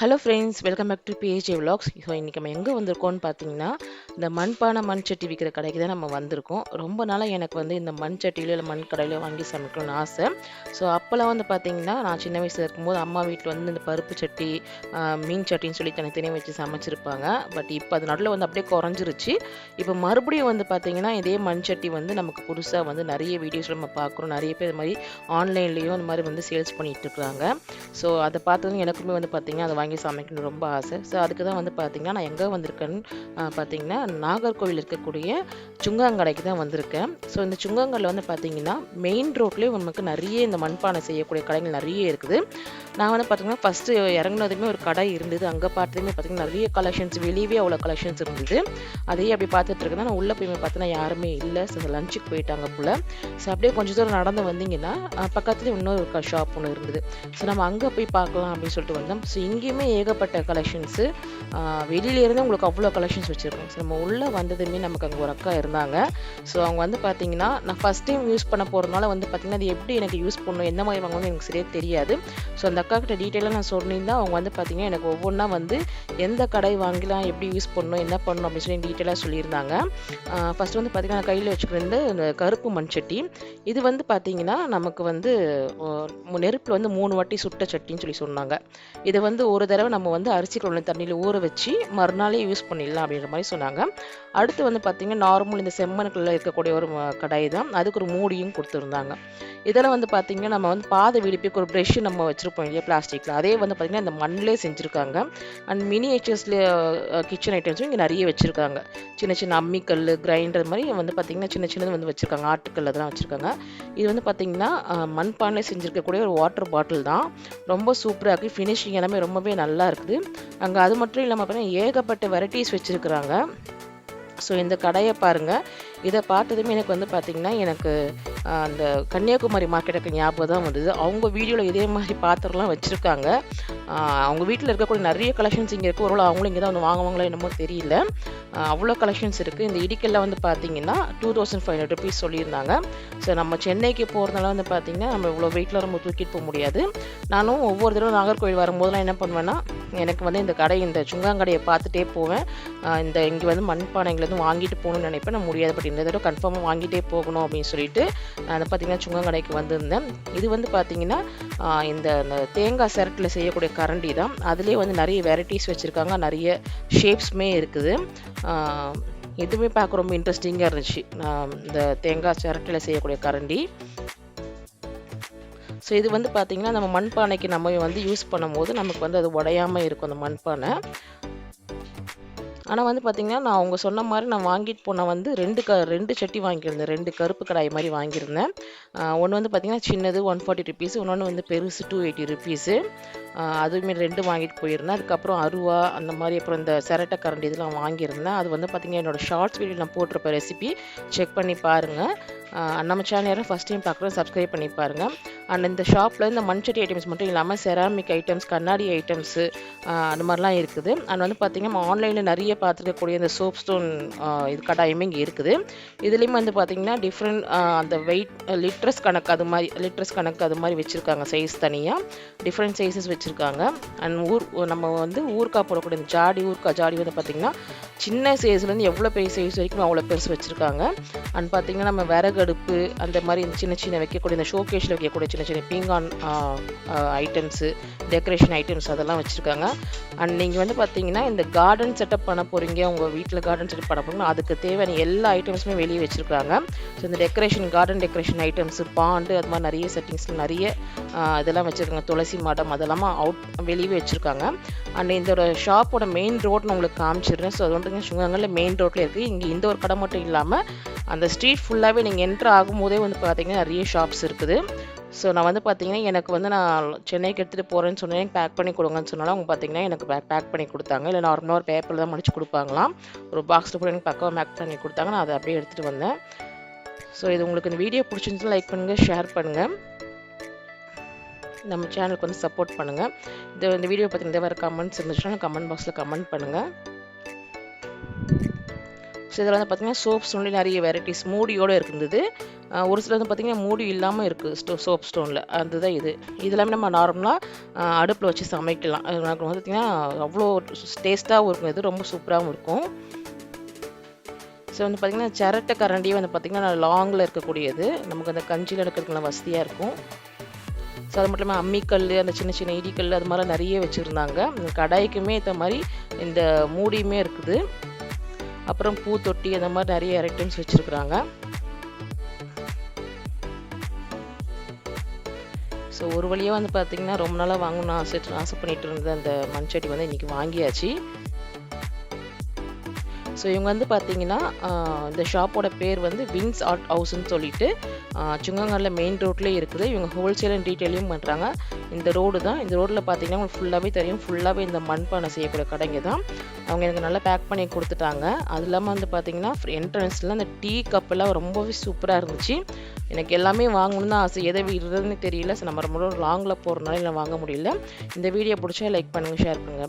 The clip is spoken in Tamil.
Hello friends welcome back to BHA vlogs so இன்றைக்கி நம்ம எங்கே வந்திருக்கோம்னு பார்த்தீங்கன்னா இந்த மண்பானை மண் சட்டி விற்கிற கடைக்கு தான் நம்ம வந்திருக்கோம். ரொம்ப நாளாக எனக்கு வந்து இந்த மண் சட்டியில இல்லை மண் கடையில வாங்கி சமைக்கணும்னு ஆசை. ஸோ அப்போல்லாம் வந்து பார்த்தீங்கன்னா நான் சின்ன வயசில் இருக்கும்போது அம்மா வீட்டில் வந்து இந்த பருப்பு சட்டி மீன் சட்டின்னு சொல்லி தனித்தனியாக வச்சு சமைச்சிருப்பாங்க. பட் இப்போ அது நடுவில் வந்து அப்படியே குறைஞ்சிருச்சு. இப்போ மறுபடியும் வந்து பார்த்தீங்கன்னா இதே மண் சட்டி வந்து நமக்கு புதுசாக வந்து நிறைய வீடியோஸ் நம்ம பார்க்குறோம் நிறைய பேர் இது மாதிரி ஆன்லைன்லேயும் இந்த மாதிரி வந்து சேல்ஸ் பண்ணிகிட்டு இருக்கிறாங்க ஸோ அதை பார்த்ததும் எனக்குமே வந்து பார்த்தீங்கன்னா அதை வாங்கி சமைக்கணும் ரொம்ப ஆசை. ஸோ அதுக்கு தான் வந்து பார்த்திங்கன்னா நான் எங்கே வந்திருக்கேன்னு பார்த்தீங்கன்னா நாகர்கோவில் இருக்கக்கூடிய சுங்காங்கடைக்கு தான் வந்திருக்கேன். ஸோ இந்த சுங்காங்கல்ல வந்து பார்த்தீங்கன்னா மெயின் ரோட்லேயே நமக்கு நிறைய இந்த மண்பானை செய்யக்கூடிய கடைகள் நிறைய இருக்குது. நான் வந்து பார்த்தீங்கன்னா ஃபஸ்ட்டு இறங்கினதுமே ஒரு கடை இருந்தது. அங்கே பார்த்ததுமே பார்த்தீங்கன்னா நிறைய கலெக்ஷன்ஸ் வெளியவே அவ்வளோ கலெக்ஷன்ஸ் இருந்தது. அதையே அப்படி பார்த்துட்டு இருக்கேன். நான் உள்ளே போய் பார்த்தீங்கன்னா யாருமே இல்லை. ஸோ லஞ்சுக்கு போயிட்டாங்க போல். ஸோ அப்படியே கொஞ்சம் தூரம் நடந்து வந்தீங்கன்னா பக்கத்துலேயே இன்னொரு ஷாப் ஒன்று இருந்தது. ஸோ நம்ம அங்கே போய் பார்க்கலாம் அப்படின்னு சொல்லிட்டு வந்தோம். ஸோ இங்கேயும் ஏகப்பட்ட கலெக்ஷன்ஸு வெளியிலேருந்து உங்களுக்கு அவ்வளோ கலெக்ஷன்ஸ் வச்சுருக்கோம். ஸோ நம்ம உள்ளே வந்ததுமே நமக்கு அங்கே ஒரு அக்கா இருந்தாங்க. ஸோ அவங்க வந்து பார்த்தீங்கன்னா நான் ஃபஸ்ட் டைம் யூஸ் பண்ண போகிறதுனால வந்து பார்த்திங்கன்னா அது எப்படி எனக்கு யூஸ் பண்ணணும் எந்த மாதிரி வாங்கணும்னு எனக்கு சரியாக தெரியாது. ஸோ அந்த அக்கா கிட்ட டீட்டெயிலாக நான் சொன்னிருந்தால் அவங்க வந்து பார்த்திங்கன்னா எனக்கு ஒவ்வொன்றா வந்து எந்த கடை வாங்கிலாம் எப்படி யூஸ் பண்ணணும் என்ன பண்ணணும் அப்படின்னு சொல்லி டீட்டெயிலாக சொல்லியிருந்தாங்க. ஃபஸ்ட்டு வந்து பார்த்திங்கன்னா நான் கையில் வச்சுக்கிறது இந்த கருப்பு மண் சட்டி இது வந்து பார்த்தீங்கன்னா நமக்கு வந்து நெருப்பில் வந்து மூணு வாட்டி சுட்ட சட்டின்னு சொல்லி சொன்னாங்க. இதை வந்து ஒரு தடவை நம்ம வந்து அரிசி குழம்பு தண்ணியில் ஊற வச்சு மறுநாளே யூஸ் பண்ணிடலாம் அப்படின்ற மாதிரி சொன்னாங்க. அடுத்து வந்து பார்த்திங்கன்னா நார்மல் இந்த செம்மனுக்குள்ளே இருக்கக்கூடிய ஒரு கடாய் தான். அதுக்கு ஒரு மூடியும் கொடுத்துருந்தாங்க. இதெல்லாம் வந்து பார்த்தீங்கன்னா நம்ம வந்து பாதை விடிப்புக்கு ஒரு ப்ரெஷ்ஷு நம்ம வச்சுருப்போம் இல்லையா பிளாஸ்டிக்கில் அதே வந்து பார்த்தீங்கன்னா இந்த மண்ணிலே செஞ்சுருக்காங்க. அண்ட் மினியேச்சர்ஸில் கிச்சன் ஐட்டம்ஸும் இங்கே நிறைய வச்சுருக்காங்க. சின்ன சின்ன அம்மிக்கல் கிரைண்டர் மாதிரி வந்து பார்த்திங்கன்னா சின்ன சின்னது வந்து வச்சுருக்காங்க. ஆட்டுக்கல் அதெல்லாம் வச்சுருக்காங்க. இது வந்து பார்த்திங்கன்னா அஹ், செஞ்சுருக்கக்கூடிய ஒரு வாட்டர் பாட்டில் தான். ரொம்ப சூப்பராக இருக்குது ஃபினிஷிங் எல்லாமே ரொம்பவே நல்லா இருக்குது. அங்கே அது மட்டும் இல்லாமல் பார்த்தீங்கன்னா ஏகப்பட்ட வெரைட்டிஸ் வச்சுருக்குறாங்க. ஸோ இந்த கடையை பாருங்கள் இதை பார்த்ததுமே எனக்கு வந்து பார்த்திங்கன்னா எனக்கு அந்த கன்னியாகுமரி மார்க்கெட்டுக்கு ஞாபகம் தான் வந்தது. அவங்க வீடியோவில் இதே மாதிரி பாத்திரம்லாம் வச்சுருக்காங்க. அவங்க வீட்டில் இருக்கக்கூடிய நிறைய கலெக்ஷன்ஸ் இங்கே இருக்குது ஒருவேளை அவங்களும் இங்கே தான் வந்து வாங்குவாங்களோ என்னமோ தெரியல. அவ்வளோ கலெக்ஷன்ஸ் இருக்குது இந்த இடிக்கல்ல வந்து பார்த்தீங்கன்னா two thousand five hundred rupees சொல்லியிருந்தாங்க. ஸோ நம்ம சென்னைக்கு போகிறதுனால வந்து பார்த்திங்கன்னா நம்ம இவ்வளோ வெயிட்டில் நம்ம தூக்கிட்டு போக முடியாது. நானும் ஒவ்வொரு தடவை நாகர்கோவில் வரும்போதெல்லாம் என்ன பண்ணுவேன்னா எனக்கு வந்து இந்த கடை இந்த சுங்காங்கடையை பார்த்துட்டே போவேன். இந்த இங்கே வந்து மண்பானைங்கலேருந்து வாங்கிட்டு போகணும்னு நினைப்பேன். நான் முடியாது பட் இந்த தடவை கன்ஃபார்மாக வாங்கிட்டே போகணும் அப்படின்னு சொல்லிட்டு நான் பார்த்திங்கன்னா சுங்கங்கடைக்கு வந்திருந்தேன். இது வந்து பார்த்தீங்கன்னா இந்த இந்த தேங்காய் சிரட்டில் செய்யக்கூடிய கரண்டி தான். அதுலேயே வந்து நிறைய வெரைட்டிஸ் வச்சுருக்காங்க. நிறைய ஷேப்ஸுமே இருக்குது. எதுவுமே இதுவுமே பார்க்க ரொம்ப இன்ட்ரெஸ்டிங்காக இருந்துச்சு. இந்த தேங்காய் சிரட்டில் செய்யக்கூடிய கரண்டி. ஸோ இது வந்து பார்த்திங்கன்னா நம்ம மண்பானைக்கு நம்ம வந்து யூஸ் பண்ணும்போது நமக்கு வந்து அது உடையாமல் இருக்கும் அந்த மண்பானை. ஆனால் வந்து பார்த்திங்கன்னா நான் அவங்க சொன்ன மாதிரி நான் வாங்கிட்டு போன வந்து ரெண்டு க ரெண்டு சட்டி வாங்கியிருந்தேன். ரெண்டு கருப்பு கடாய் மாதிரி வாங்கியிருந்தேன். ஒன்று வந்து பார்த்திங்கன்னா சின்னது ஒன் ஃபார்ட்டி ருபீஸ் இன்னொன்று வந்து பெருசு டூ எயிட்டி ருபீஸு அதுவுமே ரெண்டு வாங்கிட்டு போயிருந்தேன். அதுக்கப்புறம் அருவா அந்த மாதிரி அப்புறம் இந்த செரட்டை கரண்டி இதெல்லாம் வாங்கியிருந்தேன். அது வந்து பார்த்திங்கன்னா என்னோட ஷார்ட்ஸ் வீடியோ நான் போட்டிருப்பேன் ரெசிபி செக் பண்ணி பாருங்கள் நம்ம சேனல் யாரும் ஃபஸ்ட் டைம் பார்க்குறோம் சப்ஸ்கிரைப் பண்ணி பாருங்கள் அண்ட் இந்த ஷாப்பில் இந்த மண்சட்டி ஐட்டம்ஸ் மட்டும் இல்லாமல் செராமிக் ஐட்டம்ஸ் கண்ணாடி ஐட்டம்ஸு அந்த மாதிரிலாம் இருக்குது. அண்ட் வந்து பார்த்திங்கன்னா நம்ம ஆன்லைனில் நிறைய பார்த்துருக்கக்கூடிய இந்த சோப் ஸ்டோன் இது கடாயமே இங்கே இருக்குது. இதுலேயுமே வந்து பார்த்திங்கன்னா டிஃப்ரெண்ட் அந்த வெயிட் லிட்ரஸ் கணக்கு அது மாதிரி லிட்ரஸ் கணக்கு அது மாதிரி வச்சுருக்காங்க. சைஸ் தனியாக டிஃப்ரெண்ட் சைஸஸ் வச்சுருக்காங்க. அண்ட் ஊர் நம்ம வந்து ஊருக்கா போடக்கூடிய இந்த ஜாடி ஊர்க்கா ஜாடி வந்து பார்த்திங்கன்னா சின்ன சைஸ்லேருந்து எவ்வளோ பெரிய சைஸ் வரைக்கும் அவ்வளோ பெருசு வச்சுருக்காங்க. அண்ட் பார்த்திங்கன்னா நம்ம விறகடுப்பு அந்த மாதிரி இந்த சின்ன சின்ன வைக்கக்கூடிய இந்த ஷோகேஷில் வைக்கக்கூடிய சின்ன சின்ன பீங்கான் ஐட்டம்ஸு டெக்கரேஷன் ஐட்டம்ஸ் அதெல்லாம் வச்சுருக்காங்க. அண்ட் நீங்கள் வந்து பார்த்தீங்கன்னா இந்த கார்டன் செட்டப் பண்ண போகிறீங்க உங்கள் வீட்டில் கார்டன் செட்டப் பண்ண போகிறீங்க அதுக்கு தேவையான எல்லா ஐட்டம்ஸுமே வெளியே வச்சுருக்காங்க. ஸோ இந்த decoration garden decoration items pond அது மாதிரி நிறைய செட்டிங்ஸில் நிறைய இதெல்லாம் வச்சுருக்காங்க. துளசி மாடம் அதெல்லாம் அவுட் வெளியே வச்சுருக்காங்க. அண்ட் இந்த ஷாப்போட மெயின் ரோட் நான் உங்களுக்கு காமிச்சிடுறேன். ஸோ அது வந்து சுங்கங்களில் மெயின் ரோட்டில் இருக்குது இங்கே இந்த ஒரு கடை மட்டும் இல்லாமல் அந்த ஸ்ட்ரீட் ஃபுல்லாகவே நீங்கள் என்ட்ரு ஆகும்போதே வந்து பார்த்தீங்கன்னா நிறைய ஷாப்ஸ் இருக்குது. ஸோ நான் வந்து பார்த்தீங்கன்னா எனக்கு வந்து நான் சென்னைக்கு எடுத்துகிட்டு போகிறேன்னு சொன்னேன். பேக் பண்ணி கொடுங்கன்னு சொன்னாலும் அவங்க பார்த்தீங்கன்னா எனக்கு பேக் பேக் பண்ணி கொடுத்தாங்க. இல்லை நார்மலாக ஒரு பேப்பரில் தான் முடிச்சு கொடுப்பாங்களாம். ஒரு பாக்ஸில் கூட எனக்கு பக்கம் பேக் பண்ணி கொடுத்தாங்க. நான் அதை அப்படியே எடுத்துகிட்டு வந்தேன். ஸோ இது உங்களுக்கு இந்த வீடியோ பிடிச்சிருந்துச்சு லைக் பண்ணுங்கள் ஷேர் பண்ணுங்கள் நம்ம சேனலுக்கு வந்து சப்போர்ட் பண்ணுங்கள் இது இந்த வீடியோ பற்றி இந்த வர கமெண்ட்ஸ் இருந்துச்சுன்னா கமெண்ட் பாக்ஸில் கமெண்ட் பண்ணுங்கள் ஸோ இதில் வந்து பார்த்திங்கன்னா சோப் ஸ்டோன்லேயே நிறைய வெரைட்டிஸ் மூடியோடு இருந்தது. ஒரு சில வந்து பார்த்திங்கன்னா மூடி இல்லாமல் இருக்குது ஸ்டோ சோப் ஸ்டோனில் அதுதான் இது. இதெல்லாமே நம்ம நார்மலாக அடுப்பில் வச்சு சமைக்கலாம். அது எனக்கு வந்து பார்த்திங்கன்னா அவ்வளோ டேஸ்ட்டாகவும் இருக்கும். இது ரொம்ப சூப்பராகவும் இருக்கும். ஸோ வந்து பார்த்திங்கன்னா சிரட்டை கரண்டியே வந்து பார்த்திங்கன்னா லாங்கில் இருக்கக்கூடியது. நமக்கு அந்த கஞ்சியில் எடுக்கிறதுக்குலாம் வசதியாக இருக்கும். ஸோ அது மட்டும் இல்லாமல் அம்மிக்கல் அந்த சின்ன சின்ன இடிக்கல் அது மாதிரிலாம் நிறைய வச்சுருந்தாங்க. கடாய்க்குமே ஏற்ற மாதிரி இந்த மூடியுமே இருக்குது. அப்புறம் பூத்தொட்டி அந்த மாதிரி நிறைய ஐட்டம்ஸ் வச்சுருக்குறாங்க. ஸோ ஒரு வழியாக வந்து பார்த்திங்கன்னா ரொம்ப நாளாக வாங்கணும்னு ஆசை ஆசை பண்ணிகிட்டு இருந்த அந்த மண்சட்டி வந்து இன்றைக்கி வாங்கியாச்சு. ஸோ இவங்க வந்து பார்த்தீங்கன்னா இந்த ஷாப்போட பேர் வந்து விங்ஸ் ஆர்ட் ஹவுஸ்ன்னு சொல்லிட்டு சுங்கங்கரில் மெயின் ரோட்லேயே இருக்குது. இவங்க ஹோல்சேல் அண்ட் டீட்டெயிலையும் பண்ணுறாங்க இந்த ரோடு தான். இந்த ரோட்டில் பார்த்தீங்கன்னா உங்களுக்கு ஃபுல்லாகவே தெரியும். ஃபுல்லாகவே இந்த மண்பானை செய்யக்கூடிய கடைங்க தான். அவங்க எனக்கு நல்லா பேக் பண்ணி கொடுத்துட்டாங்க. அது இல்லாமல் வந்து பார்த்தீங்கன்னா என்ட்ரன்ஸில் அந்த டீ கப்பெல்லாம் ரொம்பவே சூப்பராக இருந்துச்சு. எனக்கு எல்லாமே வாங்கணும்னு தான் ஆசை. எதை விடுறதுன்னு தெரியல. ஸோ நம்ம ரொம்ப லாங்கில் போகிறனால இல்லை வாங்க முடியல. இந்த வீடியோ பிடிச்சா லைக் பண்ணுங்கள் ஷேர் பண்ணுங்கள்